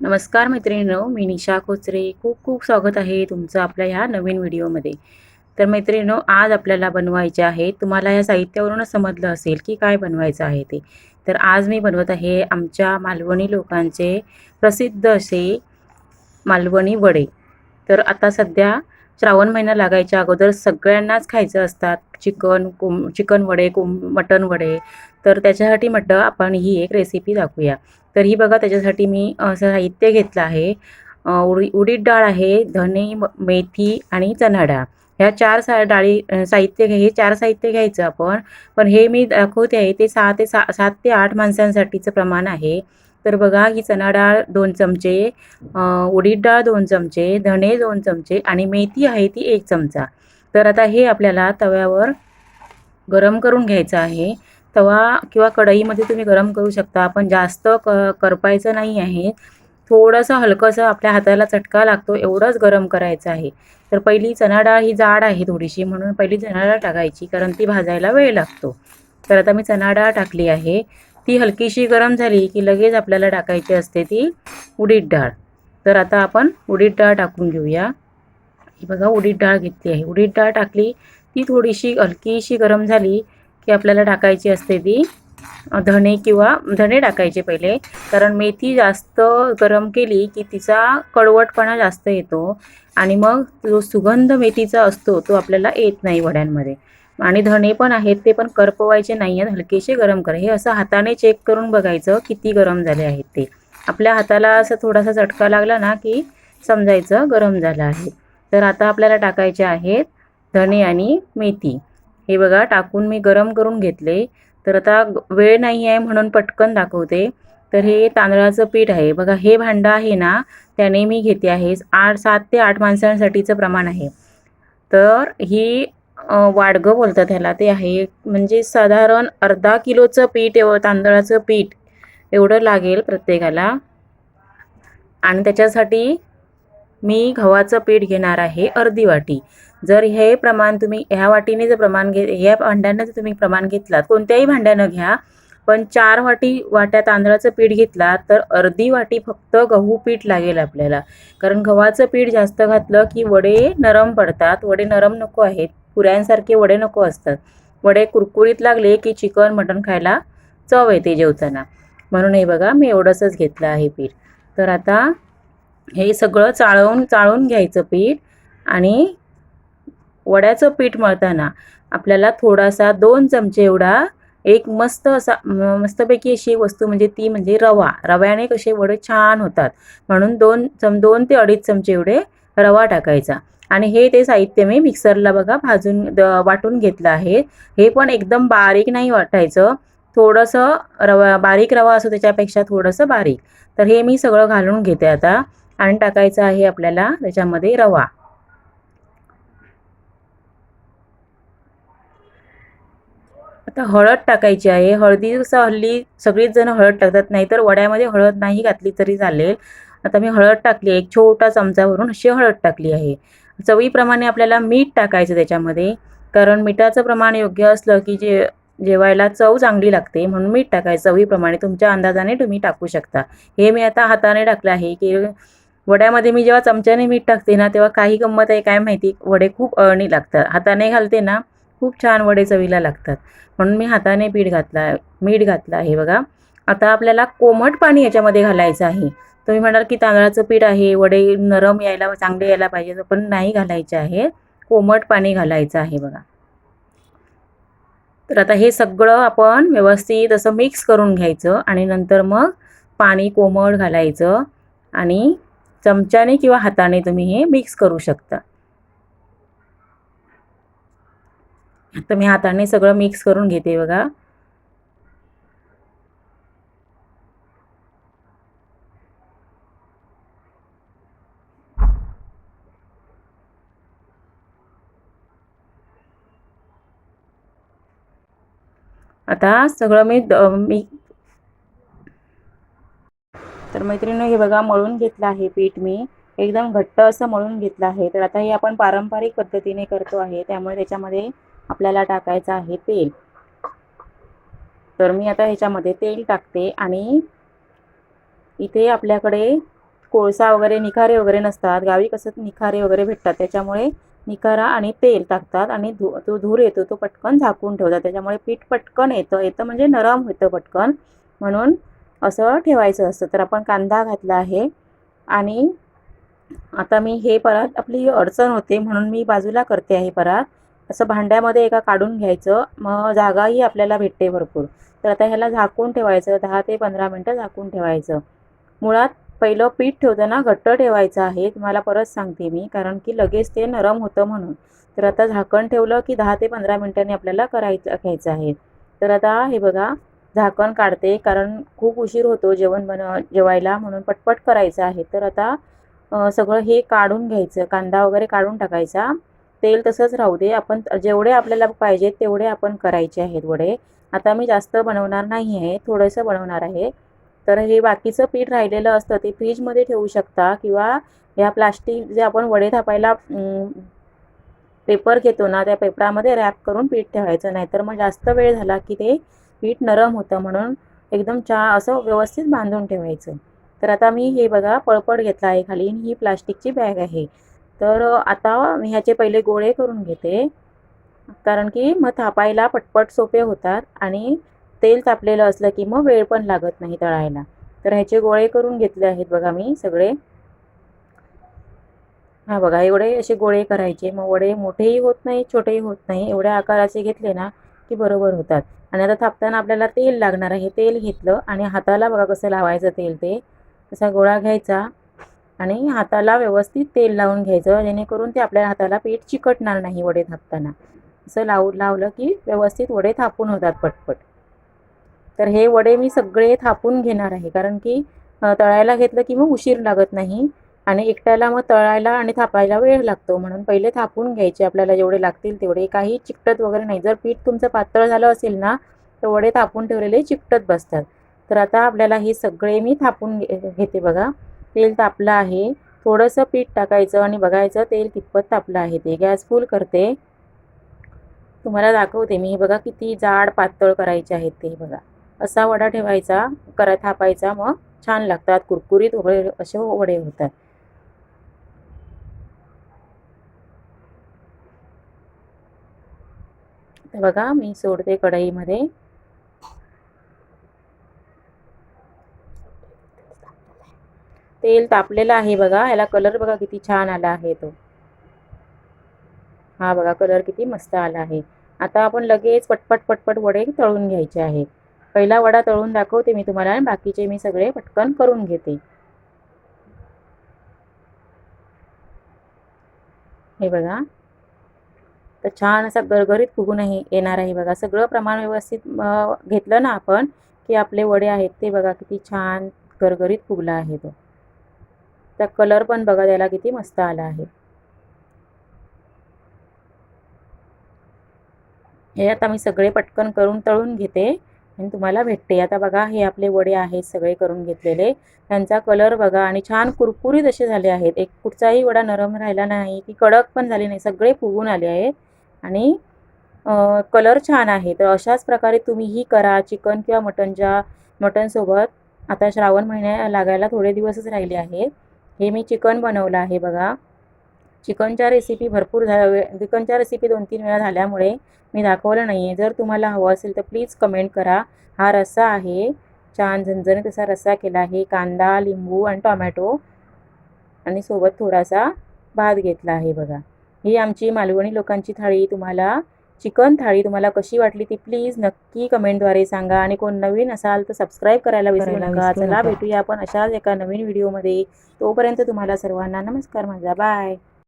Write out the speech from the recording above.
नमस्कार मैत्रिणींनो मी निशा कोचरे. खूप खूप स्वागत आहे तुमचं आपल्या ह्या नवीन व्हिडिओमध्ये. तर मैत्रिणींनो आज आपल्याला बनवायचे आहे तुम्हाला या साहित्यावरूनच समजलं असेल की काय बनवायचं आहे ते. तर आज मी बनवत आहे आमच्या मालवणी लोकांचे प्रसिद्ध असे मालवणी वडे. तर आता सध्या श्रावण महिना लागायच्या अगोदर सगळ्यांनाच खायचं असतात. चिकन कोंब चिकन वडे कोंब मटन वडे. तर त्याच्यासाठी म्हटलं आपण ही एक रेसिपी दाखवूया. तर ही बघा त्याच्यासाठी मी साहित्य घेतलं आहे. उडी उडीद डाळ आहे धने मेथी आणि चणा डाळ ह्या चार सा डाळी साहित्य घ्या हे चार साहित्य घ्यायचं आपण. पण हे मी दाखवते आहे ते सहा ते सा सात ते आठ माणसांसाठीचं प्रमाण आहे. तर बघा ही चणा डाळ दोन चमचे उडीद डाळ दोन चमचे धणे दोन चमचे आणि मेथी आहे ती एक चमचा. तर आता हे आपल्याला तव्यावर गरम करून घ्यायचं आहे. तवा किंवा कढईमध्ये तुम्ही गरम करू शकता. पण जास्त क करपायचं नाही आहे. थोडंसं हलकंसं आपल्या हाताला चटका लागतो एवढंच गरम करायचं आहे. तर पहिली चणा डाळ ही जाड आहे थोडीशी म्हणून पहिली चणा डाळ टाकायची कारण ती भाजायला वेळ लागतो. तर आता मी चणा डाळ टाकली आहे. ती हलकीशी गरम झाली की लगेच आपल्याला टाकायची असते ती उडीद डाळ. तर आता आपण उडीद डाळ टाकून घेऊया. ही बघा उडीद डाळ घेतली आहे. उडीद डाळ टाकली ती थोडीशी हलकीशी गरम झाली की आपल्याला टाकायची असते ती. धणे किंवा धणे टाकायचे पहिले. कारण मेथी जास्त गरम केली की तिचा कडवटपणा जास्त येतो. आणि मग जो सुगंध मेथीचा असतो तो आपल्याला येत नाही वड्यांमध्ये. आणि धणे पण आहेत ते पण करपवायचे नाही आहेत. हलकेसे गरम करा. हे असं हाताने चेक करून बघायचं किती गरम झाले आहेत ते. आपल्या हाताला असं थोडासा चटका लागला ना की समजायचं गरम झालं आहे. तर आता आपल्याला टाकायचे आहेत धणे आणि मेथी. हे बघा टाकून मी गरम करून घेतले. तर आता वेळ नाही आहे म्हणून पटकन दाखवते. तर हे तांदळाचं पीठ आहे. बघा हे भांडं आहे ना त्याने मी घेते आहे. आठ सात ते आठ माणसांसाठीचं प्रमाण आहे. तर ही वाडगं बोलतात ह्याला. ते आहे म्हणजे साधारण अर्धा किलोचं पीठ एव तांदळाचं पीठ एवढं लागेल प्रत्येकाला. आणि त्याच्यासाठी मी गव्हाचं पीठ घेणार आहे अर्धी वाटी. जर हे प्रमाण तुम्ही ह्या वाटीने जर प्रमाण घे ह्या भांड्यानं जर तुम्ही प्रमाण घेतलात कोणत्याही भांड्यानं घ्या पण चार वाटी वाट्या तांदळाचं पीठ घेतलात तर अर्धी वाटी फक्त गहू पीठ लागेल आपल्याला. कारण गव्हाचं पीठ जास्त घातलं की वडे नरम पडतात. वडे नरम नको आहेत. पुऱ्यांसारखे वडे नको असतात. वडे कुरकुरीत लागले की चिकन मटण खायला चव येते जेवताना. म्हणून हे बघा मी एवढंसंच घेतलं आहे पीठ. तर आता हे सगळं चाळवून चाळून घ्यायचं पीठ आणि वड्याचं पीठ मळताना आपल्याला थोडासा दोन चमचे एवढा एक मस्त असा मस्तपैकी अशी वस्तू म्हणजे ती म्हणजे रवा. रव्याने कसे वडे छान होतात. म्हणून दोन चम दोन ते अडीच चमचे एवढे रवा टाकायचा. आणि हे ते साहित्य मी मिक्सरला बघा भाजून द वाटून घेतलं आहे. हे पण एकदम बारीक नाही वाटायचं. थोडंसं रवा बारीक रवा असो त्याच्यापेक्षा थोडंसं बारीक. तर हे मी सगळं घालून घेते आता. आणि टाकायचं आहे आपल्याला त्याच्यामध्ये रवा. आता हळद टाकायची आहे. हळदी हल्ली सगळीच जण हळद टाकतात नाही तर वड्यामध्ये हळद नाही घातली तरी चालेल. आता मी हळद टाकली एक छोटा चमचावरून अशी हळद टाकली आहे. चवीप्रमाणे आपल्याला मीठ टाकायचं त्याच्यामध्ये कारण मिठाचं प्रमाण योग्य असलं की जे जेवायला चव चांगली लागते म्हणून मीठ टाकायचं. चवीप्रमाणे तुमच्या अंदाजाने तुम्ही टाकू शकता. हे मी आता हाताने टाकलं आहे की वड्यामध्ये मी जेव्हा चमच्याने मीठ टाकते ना तेव्हा काही गंमत आहे काय माहिती? वडे खूप अळणी लागतात. हाताने घालते ना खूप छान वडे चवीला लागतात. म्हणून मी हाताने पीठ घातला मीठ घातलं आहे बघा. आता आपल्याला कोमट पाणी याच्यामध्ये घालायचं आहे. तुम्ही म्हणाल की तांदळाचं पीठ आहे वडे नरम यायला चांगले यायला पाहिजे पण नाही घालायचे आहे. कोमट पाणी घालायचं आहे बघा. तर आता हे सगळं आपण व्यवस्थित असं मिक्स करून घ्यायचं आणि नंतर मग पाणी कोमट घालायचं आणि चमच्याने किंवा हाताने तुम्ही हे मिक्स करू शकता. आता मी हाताने सगळं मिक्स करून घेते बघा. आता सगळं मी मी तर मैत्रिणी हे बघा मळून घेतलं आहे पीठ मी. एकदम घट्ट असं मळून घेतलं आहे. तर आता हे आपण पारंपरिक पद्धतीने करतो आहे. त्यामुळे त्याच्यामध्ये आपल्याला टाकायचं आहे तेल. तर मी आता ह्याच्यामध्ये तेल टाकते आणि इथे आपल्याकडे कोळसा वगैरे निखारे वगैरे नसतात. गावी कसं निखारे वगैरे भेटतात. त्याच्यामुळे निखारा आणि तेल टाकतात आणि धू तो धूर येतो तो पटकन झाकून ठेवतात. त्याच्यामुळे पीठ पटकन येतं. येतं म्हणजे नरम होतं पटकन. म्हणून असं ठेवायचं असतं. तर आपण कांदा घातला आहे आणि आता मी हे परत आपली अडचण होते म्हणून मी बाजूला करते आहे परत. असं भांड्यामध्ये एका काढून घ्यायचं. मग जागाही आपल्याला भेटते भरपूर. तर आता ह्याला झाकून ठेवायचं. दहा ते पंधरा मिनटं झाकून ठेवायचं. मुळात पहिलं पीठ ठेवताना घट्ट ठेवायचं आहे. तुम्हाला परत सांगते मी कारण की लगेच ते नरम होतं म्हणून. तर आता झाकण ठेवलं की दहा ते पंधरा मिनटांनी आपल्याला करायचं घ्यायचं आहे. तर आता हे बघा झाकण काढते. कारण खूप उशीर होतो जेवण बन जेवायला म्हणून पटपट करायचं आहे. तर आता सगळं हे काढून घ्यायचं. कांदा वगैरे काढून टाकायचा. तेल तसंच राहू दे. आपण जेवढे आपल्याला पाहिजे तेवढे आपण करायचे आहेत वडे. आता मी जास्त बनवणार नाही आहे. थोडंसं बनवणार आहे. तर हे बाकीचं पीठ राहिलेलं असतं ते फ्रीजमध्ये ठेवू शकता किंवा या प्लास्टिक जे आपण वडे थापायला पेपर घेतो ना त्या पेपरामध्ये रॅप करून पीठ ठेवायचं. नाही तर मग जास्त वेळ झाला की ते पीठ नरम होतं म्हणून एकदम चहा असं व्यवस्थित बांधून ठेवायचं. तर आता मी हे बघा पळपट घेतला आहे खाली आणि ही प्लास्टिकची बॅग आहे. तर आता मी ह्याचे पहिले गोळे करून घेते. कारण की मग थापायला पटपट सोपे होतात आणि तेल तापलेलं असलं की मग वेळ पण लागत नाही तळायला. तर ह्याचे गोळे करून घेतले आहेत बघा मी सगळे. हा बघा एवढे असे गोळे करायचे. मग वडे मोठेही होत नाही छोटेही होत नाही. एवढ्या आकाराचे घेतले ना की बरोबर होतात. आणि आता थापताना आपल्याला तेल लागणार आहे. तेल घेतलं आणि हाताला बघा कसं लावायचं तेल ते. असा गोळा घ्यायचा आणि हाताला व्यवस्थित तेल लावून घ्यायचं जेणेकरून ते आपल्या हाताला पीठ चिकटणार नाही वडे थापताना. असं लावू लावलं की व्यवस्थित वडे थापून होतात पटपट. तर हे वडे मी सगळे थापून घेणार आहे. कारण की तळायला घेतलं की मग उशीर लागत नाही. आणि एकट्याला मग तळायला आणि थापायला वेळ लागतो. म्हणून पहिले थापून घ्यायचे आपल्याला जेवढे लागतील तेवढे. काही चिकटत वगैरे नाही. जर पीठ तुमचं पातळ झालं असेल ना तर वडे थापून ठेवलेले चिकटत बसतात. तर आता आपल्याला हे सगळे मी थापून घे- घेते बघा. तेल तापलं आहे. थोडंसं पीठ टाकायचं आणि बघायचं तेल कितपत तापलं आहे ते. गॅस फुल करते. तुम्हाला दाखवते मी. हे बघा किती जाड पातळ करायचे आहेत ते बघा. असा वडा ठेवायचा करा थापायचा. मग छान लागतात. कुरकुरीत वगैरे असे वडे होतात. तर बघा मी सोडते कढईमध्ये. तेल तापलेलं आहे बघा याला कलर बघा किती छान आला आहे तो. हा बघा कलर किती मस्त आला आहे. आता आपण लगेच पटपट पटपट वडे तळून घ्यायचे आहे पहिला वडा तळून दाखवते मी तुम्हाला बाकीचे मी सगळे पटकन करून घेते. हे बघा. तर छान असा गरगरीत फुगूनही येणार आहे बघा. सगळं प्रमाण व्यवस्थित घेतलं ना आपण की आपले वडे आहेत ते बघा किती छान गरगरीत फुगला आहे तो. त्या कलर पण बघा त्याला किती मस्त आला आहे. हे आता मी सगळे पटकन करून तळून घेते आणि तुम्हाला भेटते. आता बघा हे आपले वडे आहेत सगळे करून घेतलेले. त्यांचा कलर बघा आणि छान कुरकुरीत असे झाले आहेत. एक कुठचाही वडा नरम राहिला नाही की कडक पण झाले नाही सगळे फुगून आले आहेत. आणि कलर छान आहे. तर अशाच प्रकारे तुम्ही ही करा. चिकन किंवा मटनच्या मटनसोबत आता श्रावण महिन्या लागायला थोडे दिवसच राहिले आहेत. हे मी चिकन बनवलं आहे बघा. चिकनच्या रेसिपी भरपूर झा वे चिकनच्या रेसिपी दोन तीन वेळा झाल्यामुळे मी दाखवलं नाही आहे जर तुम्हाला हवं असेल तर प्लीज कमेंट करा. हा रस्सा आहे. छान झणझणीत असा रस्सा केला आहे. कांदा लिंबू आणि टोमॅटो आणि सोबत थोडासा भात घेतला आहे बघा. ही आमची मालवणी लोकांची थाळी. तुम्हाला चिकन थाळी तुम्हाला कशी वाटली ती प्लीज नक्की कमेंटद्वारे सांगा. आणि कोण नवीन असाल तर सबस्क्राईब करायला विसरू नका. चला. भेटूया आपण अशाच एका नवीन व्हिडिओमध्ये तोपर्यंत तुम्हाला सर्वांना नमस्कार. माझा बाय